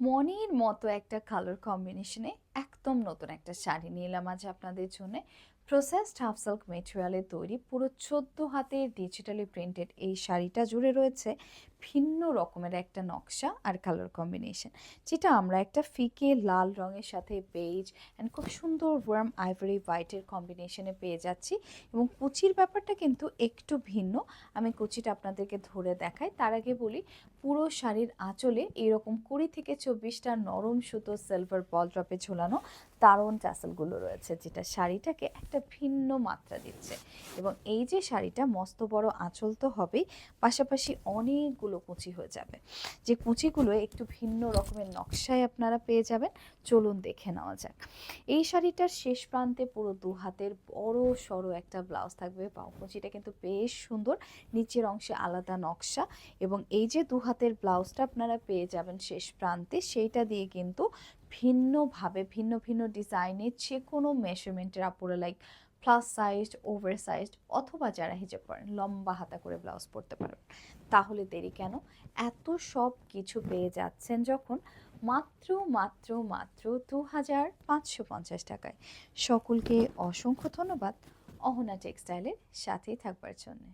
মনের মতো একটা কালার কম্বিনেশনে একদম নতুন একটা শাড়ি নিয়ে এলাম আজ আপনাদের জন্য। প্রসেসড হাফ সিল্ক মেটেরিয়ালে তৈরি পুরো চোদ্দ হাতের ডিজিটালি প্রিন্টেড এই শাড়িটা জুড়ে রয়েছে ভিন্ন রকমের একটা নকশা আর কালার কম্বিনেশন যেটা আমরা একটা ফিকে লাল রঙের সাথে বেজ অ্যান্ড খুব সুন্দর ওয়ার্ম আইভরি হোয়াইটের কম্বিনেশনে পেয়ে যাচ্ছি এবং কুচির ব্যাপারটা কিন্তু একটু ভিন্ন। আমি কুচিটা আপনাদেরকে ধরে দেখাই, তার আগে বলি পুরো শাড়ির আঁচলে এরকম কুড়ি থেকে চব্বিশটা নরম সুতো সিলভার বল ড্রপে ঝোলানো দারুণ টাসেলগুলো রয়েছে, যেটা শাড়িটাকে একটা ভিন্ন মাত্রা দিচ্ছে। এবং এই যে শাড়িটা মস্ত বড় আঁচল তো হবেই, পাশাপাশি অনেকগুলো কুচি হয়ে যাবে। যে কুচিগুলো একটু ভিন্ন রকমের নকশায় আপনারা পেয়ে যাবেন, চলুন দেখে নেওয়া যাক। এই শাড়িটার শেষ প্রান্তে পুরো দু হাতের বড় সড়ো একটা ব্লাউজ থাকবে পাও কুচিটা কিন্তু বেশ সুন্দর, নিচের অংশে আলাদা নকশা। এবং এই যে দু হাতের ব্লাউজটা আপনারা পেয়ে যাবেন শেষ প্রান্তে, সেইটা দিয়ে কিন্তু ভিন্নভাবে, ভিন্ন ভিন্ন ডিজাইনের যে কোনো মেজারমেন্টের আপুরে like plus size over size অথবা যারা হিজাব পরেন লম্বা হাতা করে ব্লাউজ পরতে পারবেন। তাহলে দেরি কেন? এত সব কিছু পেয়ে যাচ্ছেন যখন মাত্র মাত্র মাত্র দু হাজার পাঁচশো পঞ্চাশ টাকায়। সকলকে অসংখ্য ধন্যবাদ। অহনা টেক্সটাইলের সাথেই থাকবার জন্য।